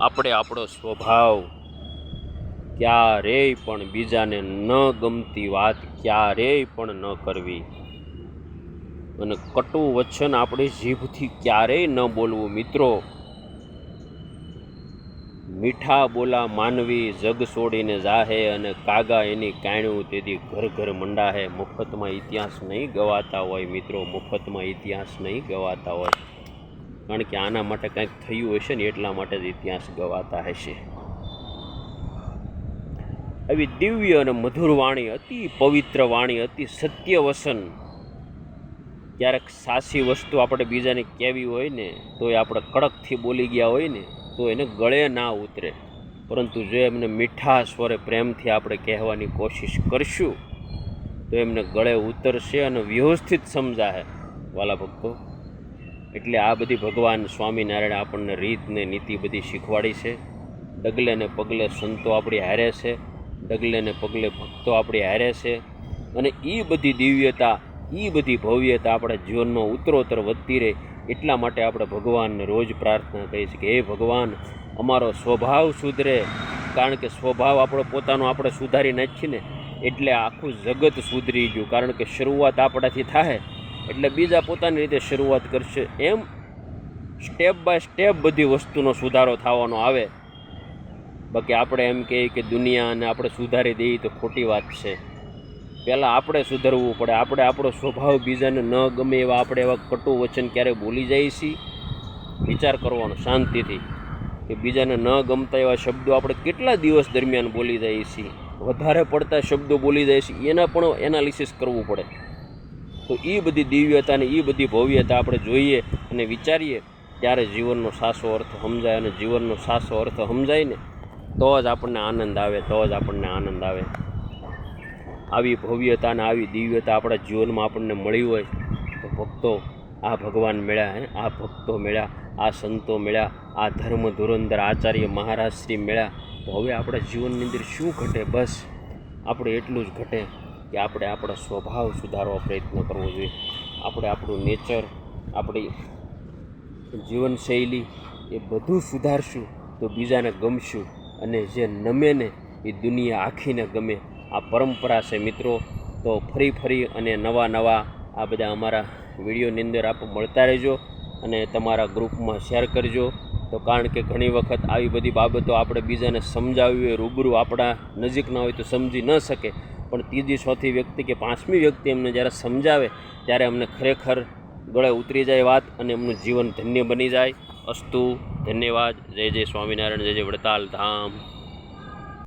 આપણે આપણો સ્વભાવ ક્યારેય પણ બીજાને ન ગમતી વાત ક્યારેય પણ ન કરવી. અને કટુ વચન આપણે જીભથી ક્યારેય ન બોલવું, મિત્રો. મીઠા બોલા માનવી જગ છોડીને જાહે અને કાગા એની કાણ્યું તેથી ઘર ઘર મંડાહે. મફતમાં ઇતિહાસ નહીં ગવાતા હોય, મિત્રો. મફતમાં ઇતિહાસ નહીં ગવાતા હોય. કારણ કે આના માટે કંઈક થયું હશે ને એટલા માટે જ ઇતિહાસ ગવાતા હશે. આવી દિવ્ય અને મધુર વાણી, અતિ પવિત્ર વાણી, અતિ સત્ય વસન, ક્યારેક સાચી વસ્તુ આપણે બીજાને કહેવી હોય ને તો એ આપણે કડકથી બોલી ગયા હોય ને, તો એને ગળે ના ઉતરે. પરંતુ જો એમને મીઠા સ્વરે પ્રેમથી આપણે કહેવાની કોશિશ કરશું, તો એમને ગળે ઉતરશે અને વ્યવસ્થિત સમજાશે. વાલા ભક્તો એટલે આ બધી ભગવાન સ્વામિનારાયણ આપણને રીત ને નીતિ બધી શીખવાડી છે. ડગલે ને પગલે સંતો આપણી હારે છે. ડગલે ને પગલે ભક્તો આપણી હારે છે. અને એ બધી દિવ્યતા એ બધી ભવ્યતા આપણા જીવનમાં ઉત્તરોત્તર વધતી રહે એટલા માટે આપણે ભગવાનને રોજ પ્રાર્થના કરીએ છીએ કે, હે ભગવાન, અમારો સ્વભાવ સુધરે. કારણ કે સ્વભાવ આપણો પોતાનો આપણે સુધારી નાખીએ ને, એટલે આખું જગત સુધરી ગયું. કારણ કે શરૂઆત આપણાથી થાય એટલે બીજા પોતાની રીતે શરૂઆત કરશે. એમ સ્ટેપ બાય સ્ટેપ બધી વસ્તુનો સુધારો થવાનો આવે. બાકી આપણે એમ કહીએ કે દુનિયાને આપણે સુધારી દઈએ તો ખોટી વાત છે. પહેલાં આપણે સુધરવું પડે. આપણે આપણો સ્વભાવ બીજાને ન ગમે એવા આપણે એવા કટુ વચન ક્યારે બોલી જઈએ છીએ. વિચાર કરવાનો શાંતિથી. કે બીજાને ન ગમતા એવા શબ્દો આપણે કેટલા દિવસ દરમિયાન બોલી જઈએ છીએ. વધારે પડતા શબ્દો બોલી જઈએ છીએ. એના પણ એનાલિસિસ કરવું પડે. તો એ બધી દિવ્યતા અને એ બધી ભવ્યતા આપણે જોઈએ અને વિચારીએ ત્યારે જીવનનો સાચો અર્થ સમજાય અને જીવનનો સાચો અર્થ સમજાય ને તો જ આપણને આનંદ આવે, તો જ આપણને આનંદ આવે. આવી ભવ્યતા અને આવી દિવ્યતા આપણા જીવનમાં આપણને મળી હોય તો ભક્તો આ ભગવાન મળ્યા હે, આ ભક્તો મળ્યા, આ સંતો મળ્યા, આ ધર્મ ધુરંધર આચાર્ય મહારાજ શ્રી મળ્યા. તો હવે આપણા જીવનની અંદર શું ઘટે? બસ, આપણે એટલું જ ઘટે. કે આપણે આપણા સ્વભાવ સુધારવા પ્રયત્ન કરવો જોઈએ. આપણે આપણું નેચર આપણી જીવનશૈલી એ બધું સુધારશું તો બીજાને ગમશું અને જે નમે ને એ દુનિયા આખીને ગમે. આ પરંપરા છે મિત્રો. તો ફરી ફરી અને નવા નવા આ બધા અમારા વિડીયોની અંદર આપ મળતા રહેજો અને તમારા ગ્રુપમાં શેર કરજો. તો કારણ કે ઘણી વખત આવી બધી બાબતો આપણે બીજાને સમજાવવી હોય રૂબરૂ આપણા નજીકના હોય તો સમજી ન શકે. પણ ત્રીજી ચોથી વ્યક્તિ કે પાંચમી વ્યક્તિ એમને જ્યારે સમજાવે, ત્યારે અમને ખરેખર ગળે ઉતરી જાય વાત અને એમનું જીવન ધન્ય બની જાય. અસ્તુ, ધન્યવાદ. જય જય સ્વામિનારાયણ, જય જય વડતાલ ધામ.